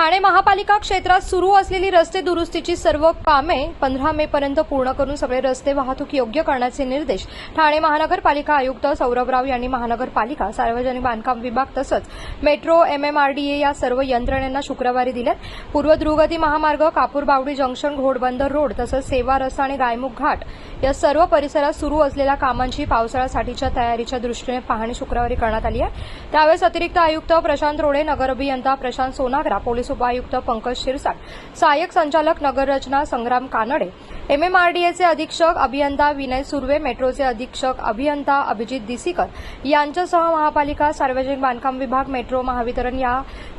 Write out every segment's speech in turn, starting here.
ठाणे महापालिका क्षेत्रात सुरू असलेली रस्ते दुरुस्तीची सर्व कामे पंधरा मे पर्यंत पूर्ण करून सगळे रस्ते वाहतूक योग्य करण्याचे निर्देश ठाणे महानगरपालिका आयुक्त सौरभराव यांनी महानगरपालिका सार्वजनिक बांधकाम विभाग तसंच मेट्रो एमएमआरडीए या सर्व यंत्रणेना शुक्रवारी दिल्यात पूर्व द्रुगती महामार्ग कापूर बावडी जंक्शन घोडबंदर रोड तसंच सेवा रस्ता आणि गायमुख घाट या सर्व परिसरात सुरू असलेल्या कामांची पावसाळ्यासाठीच्या तयारीच्या दृष्टीने पाहणी शुक्रवारी करण्यात आली आहे. त्यावेळेस अतिरिक्त आयुक्त प्रशांत रोडे नगर अभियंता प्रशांत सोनाग्रा पोलीस उपायुक्त पंकज शिरसाट सहाय्यक संचालक नगररचना संग्राम कानडे एमएमआरडीएचे अधीक्षक अभियंता विनय सुर्वे मेट्रोचे अधीक्षक अभियंता अभिजित दिसीकर यांच्यासह महापालिका सार्वजनिक बांधकाम विभाग मेट्रो महावितरण या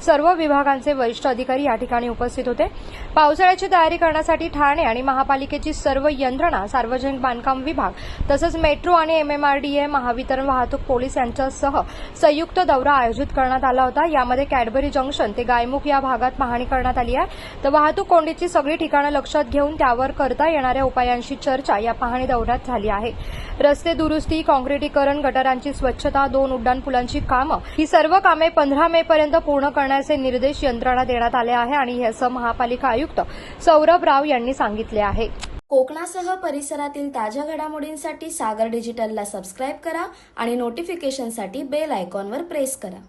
सर्व विभागांचे वरिष्ठ अधिकारी या ठिकाणी उपस्थित होते. पावसाळ्याची तयारी करण्यासाठी ठाणे आणि महापालिकेची सर्व यंत्रणा सार्वजनिक बांधकाम विभाग तसंच मेट्रो आणि एमएमआरडीए महावितरण वाहतूक पोलीस यांच्यासह संयुक्त दौरा आयोजित करण्यात आला होता. यामध्ये कॅडबरी जंक्शन ते गायमुख या भागात पाहणी करण्यात आली आहे. तर वाहतूक कोंडीची सगळी ठिकाणं लक्षात घेऊन त्यावर करता येणाऱ्या उपायांशी चर्चा या पाहणी दौऱ्यात झाली आहे. रस्ते दुरुस्ती काँक्रिटीकरण गटारांची स्वच्छता दोन उड्डाणपुलांची कामं ही सर्व कामे पंधरा मे पर्यंत पूर्ण करण्याचे निर्देश यंत्रणा देण्यात आले आहे आणि असं महापालिका आयुक्त सौरभ राव यांनी सांगितले आहे. कोकणासह परिसरातील ताज्या घडामोडींसाठी सागर डिजिटलला सबस्क्राईब करा आणि नोटिफिकेशनसाठी बेल आयकॉनवर प्रेस करा.